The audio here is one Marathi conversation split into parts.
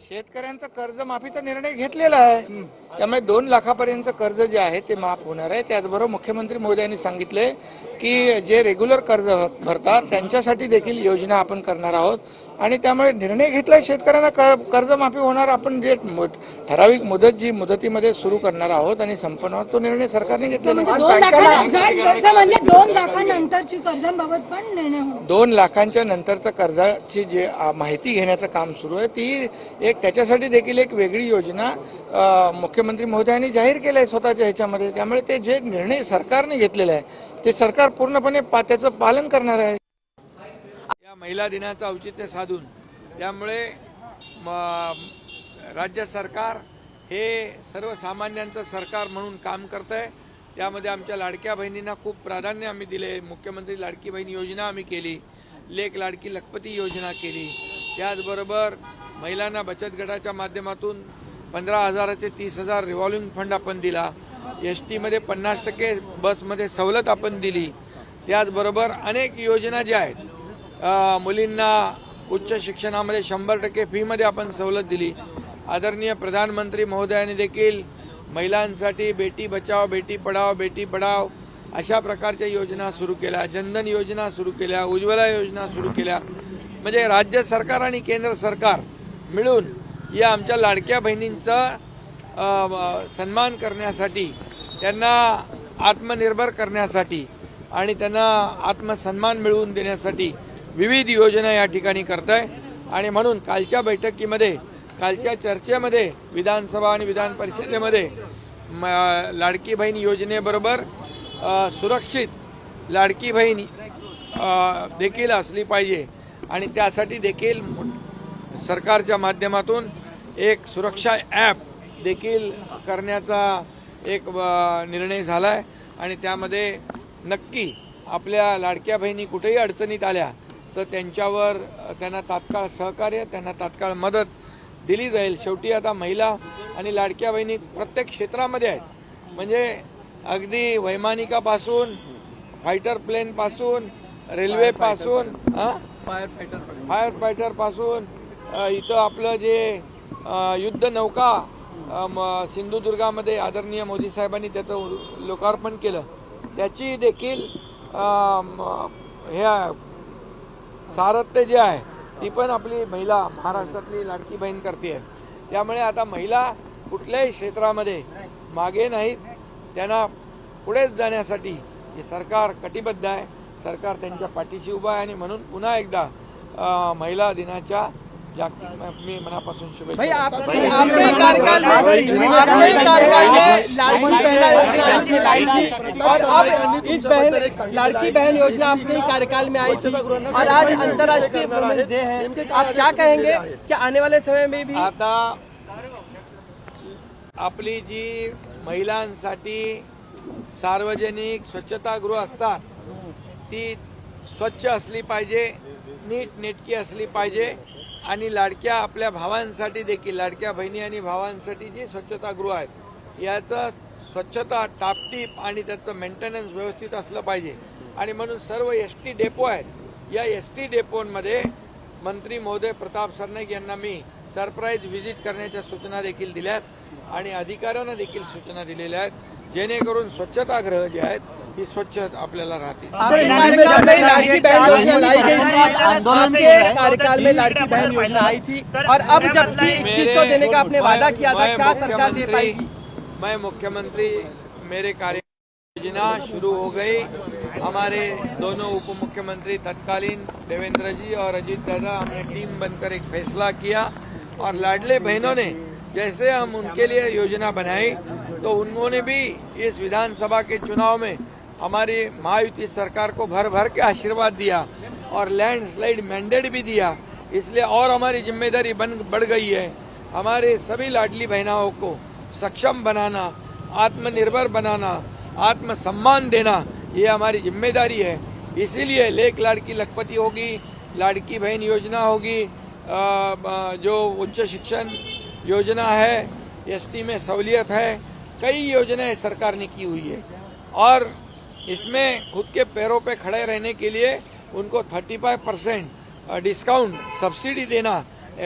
शेतकऱ्यांचं कर्जमाफीचा निर्णय घेतलेला आहे. त्यामुळे दोन लाखापर्यंतचं कर्ज जे आहे ते माफ होणार आहे. त्याचबरोबर मुख्यमंत्री मोदयांनी सांगितले की जे रेग्युलर कर्ज भरतात त्यांच्यासाठी देखील योजना आपण करणार आहोत. आणि त्यामुळे निर्णय घेतलाय शेतकऱ्यांना कर- कर्जमाफी होणार. आपण जे ठराविक मुदत जी मुदतीमध्ये सुरू करणार आहोत आणि संपन्न आहोत. तो निर्णय सरकारने घेतलेला आहे. म्हणजे दोन म्हणजे दोन लाखांनंतरची कर्जांबाबत पण निर्णय होणार. दोन लाखांच्या नंतरचं कर्जाची जे माहिती घेण्याचं काम सुरू आहे ती एक त्याच्यासाठी देखील एक वेगळी योजना मुख्यमंत्री महोदयांनी जाहीर केलं आहे स्वतःच्या ह्याच्यामध्ये. त्यामुळे ते जे निर्णय सरकारने घेतलेलं आहे ते सरकार पूर्णपणे पा त्याचं पालन करणार आहे. या महिला दिनाचं औचित्य साधून त्यामुळे म- राज्य सरकार हे सर्वसामान्यांचं सरकार म्हणून काम करत आहे त्यामध्ये आमच्या लाडक्या बहिणींना खूप प्राधान्य आम्ही दिले. मुख्यमंत्री लाडकी बहीण योजना आम्ही केली. लेख लाडकी लखपती योजना केली. त्याचबरोबर महिलांना बचत गटाच्या माध्यमातून पंधरा हजाराचे तीस हजार रिव्हॉल्विंग फंड आपण दिला. एस टीमध्ये पन्नास टक्के बसमध्ये सवलत आपण दिली. त्याचबरोबर अनेक योजना ज्या आहेत मुलींना उच्च शिक्षणामध्ये शंभर टक्के फीमध्ये आपण सवलत दिली. आदरणीय प्रधानमंत्री महोदयांनी देखील महिलांसाठी बेटी बचाव बेटी पढाव बेटी पढाव अशा प्रकारच्या योजना सुरू केल्या. जनधन योजना सुरू केल्या उज्ज्वला योजना सुरू केल्या. म्हणजे राज्य सरकार आणि केंद्र सरकार मिळून या आमच्या लाडक्या बहिणींचा सन्मान करण्यासाठी त्यांना आत्मनिर्भर करण्यासाठी आणि त्यांना आत्मसन्मान मिळवून देण्यासाठी विविध योजना या ठिकाणी करत आहे आणि म्हणून कालच्या बैठकीमध्ये कालच्या चर्चेमध्ये विधानसभा आणि विधान परिषदेमध्ये म- लाडकी बहीण योजनेबरोबर सुरक्षित लाडकी बहीण देखील असली पाहिजे. आणि त्यासाठी देखील सरकारच्या माध्यमातून एक सुरक्षा ॲप देखील करण्याचा एक निर्णय झाला आहे आणि त्यामध्ये नक्की आपल्या लाडक्या बहिणी कुठेही अडचणीत आल्या तर त्यांच्यावर त्यांना तात्काळ सहकार्य त्यांना तात्काळ मदत दिली जाईल. शेवटी आता महिला आणि लाडक्या बहिणी प्रत्येक क्षेत्रामध्ये आहेत. म्हणजे अगदी वैमानिकापासून फायटर प्लेनपासून रेल्वेपासून फायर फायटरपासून. अ, इथं आपलं जे युद्ध नौका म- सिंधुदुर्गामध्ये आदरणीय मोदी साहेबांनी त्याचं उ- लोकार्पण केलं. त्याची देखील हे सारथ्य जे आहे ती पण आपली महिला महाराष्ट्रातली लाडकी बहीण करते. आहे त्यामुळे आता महिला कुठल्याही क्षेत्रामध्ये मागे नाहीत. त्यांना पुढेच जाण्यासाठी हे सरकार कटिबद्ध आहे. सरकार त्यांच्या पाठीशी उभं आहे आणि म्हणून पुन्हा एकदा महिला दिनाच्या जागतिक मी मनापासून शुभेच्छा बहना योजना लाड़की बहन अपने कार्यकाल में आई थी। और आज अंतर्राष्ट्रीय वुमेन्स डे है। आप क्या कहेंगे कि आने वाले समय में भी आता आपली जी महिलांसाठी सार्वजनिक स्वच्छतागृह असतात ती स्वच्छ असली पाहिजे नीट नेटकी असली पाहिजे. आणि लाडक्या आपल्या भावांसाठी देखील लाडक्या बहिणी आणि भावांसाठी जी स्वच्छतागृह आहेत याचं स्वच्छता टापटीप आणि त्याचं मेंटेनन्स व्यवस्थित असलं पाहिजे. आणि म्हणून सर्व एस टी डेपो आहेत या एस टी डेपोंमध्ये मंत्री महोदय प्रताप सरनाईक यांना मी सरप्राईज व्हिजिट करण्याच्या सूचना देखील दिल्यात आणि अधिकाऱ्यांना देखील सूचना दिलेल्या आहेत जेणेकरून स्वच्छतागृह जे आहेत ही स्वच्छ आपल्याला राहतील. आपके कार्यकाल बहन योजना लाई गई थी आपके कार्यकाल में लाड़की बहन योजना आई थी। और अब जबकि इक्कीस सौ देने का आपने वादा किया था क्या सरकार दे मुख्यमंत्री- पाएगी? मैं मुख्यमंत्री मेरे कार्य योजना शुरू हो गई। हमारे दोनों उप मुख्यमंत्री तत्कालीन देवेंद्र जी और अजीत दादा हमने टीम बनकर एक फैसला किया। और लाडले बहनों ने जैसे हम उनके लिए योजना बनाई तो उन्होंने भी इस विधानसभा के चुनाव में हमारी महायुति सरकार को भर भर के आशीर्वाद दिया और लैंडस्लाइड मैंडेट भी दिया। इसलिए और हमारी ज़िम्मेदारी बन, बढ़ गई है। हमारे सभी लाडली बहनाओं को सक्षम बनाना, आत्मनिर्भर बनाना, आत्मसम्मान देना, ये हमारी ज़िम्मेदारी है। इसीलिए लेख लाड़की लखपति होगी, लाड़की बहन योजना होगी जो उच्च शिक्षण योजना है, एसटी में सहूलियत है, कई योजनाएँ सरकार ने की हुई है। और इसमें खुद के पैरों पे खड़े रहने के लिए उनको 35 परसेंट डिस्काउंट सब्सिडी देना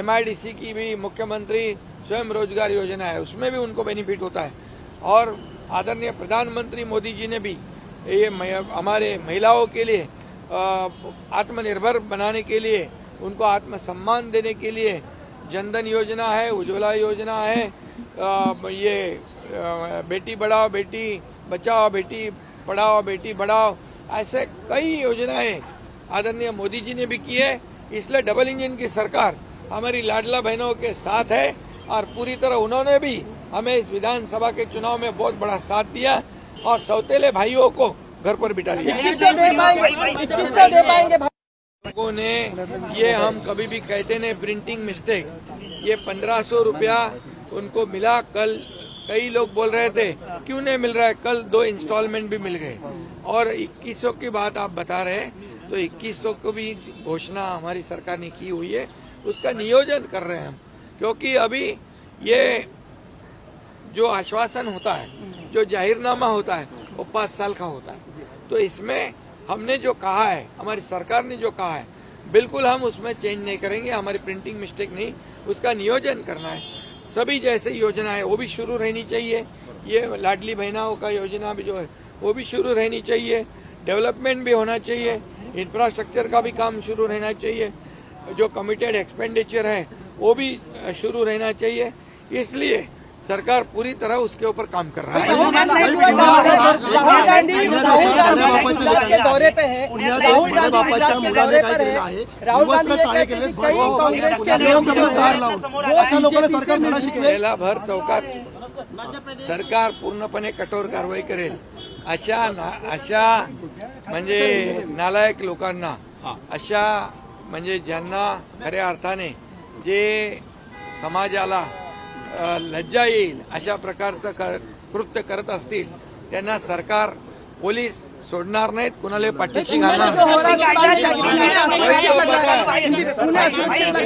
एमआईडीसी की भी मुख्यमंत्री स्वयं रोज़गार योजना है उसमें भी उनको बेनिफिट होता है। और आदरणीय प्रधानमंत्री मोदी जी ने भी ये हमारे महिलाओं के लिए आत्मनिर्भर बनाने के लिए उनको आत्मसम्मान देने के लिए जनधन योजना है उज्ज्वला योजना है अ, ये अ, बेटी बढ़ाओ बेटी बचाओ बेटी पढ़ाओ बेटी बढ़ाओ। ऐसे कई योजनाएँ आदरणीय मोदी जी ने भी की है। इसलिए डबल इंजन की सरकार हमारी लाडला बहनों के साथ है और पूरी तरह उन्होंने भी हमें इस विधानसभा के चुनाव में बहुत बड़ा साथ दिया और सौतेले भाइयों को घर पर बिठा दिया लोगों ने ये हम कभी भी कहते नहीं प्रिंटिंग मिस्टेक ये पंद्रह सौ रुपया उनको मिला कल कई लोग बोल रहे थे, क्यों नहीं मिल रहा है? कल दो इंस्टॉलमेंट भी मिल गए। और 2100 की बात आप बता रहे हैं तो 2100 को भी घोषणा हमारी सरकार ने की हुई है। उसका नियोजन कर रहे हैं हम, क्योंकि अभी ये जो आश्वासन होता है, जो जाहिरनामा होता है, वो पाँच साल का होता है। तो इसमें हमने जो कहा है, हमारी सरकार ने जो कहा है, बिल्कुल हम उसमें चेंज नहीं करेंगे, हमारी प्रिंटिंग मिस्टेक नहीं, उसका नियोजन करना है। सभी जैसे योजना है, वो भी शुरू रहनी चाहिए। ये लाडली बहनाओं का योजना भी जो है, वो भी शुरू रहनी चाहिए। डेवलपमेंट भी होना चाहिए। इंफ्रास्ट्रक्चर का भी काम शुरू रहना चाहिए। जो कमिटेड एक्सपेंडिचर है, वो भी शुरू रहना चाहिए। इसलिए सरकार पूरी तरह उसके ऊपर काम कर रहा है। राहुल गांधी राहुल गांधी दौरे पे है। राहुल गांधी दौरे पर है। राहुल गांधी कांग्रेस अशा लोकांना सरकार शिकवेल भर चौकात सरकार पूर्णपणे कठोर कारवाई करेल. अशा ना अशा म्हणजे नालायक लोकांना अशा म्हणजे ज्यांना खऱ्या अर्थाने जे समाजाला अ, लज्जा येईल अशा प्रकारचं कर- कृत्य करत असतील त्यांना सरकार पोलीस सोडणार नाहीत कुणाला पाठीशी घालणार तो बता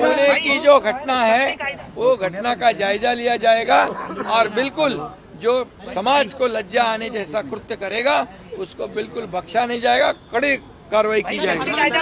होने की जो घटना है वो घटना का जायजा लिया जाएगा और बिल्कुल जो समाज को लज्जा आने जैसा कृत्य करेगा उसको बिल्कुल बख्शा नहीं जाएगा कड़ी कार्रवाई की जाएगी।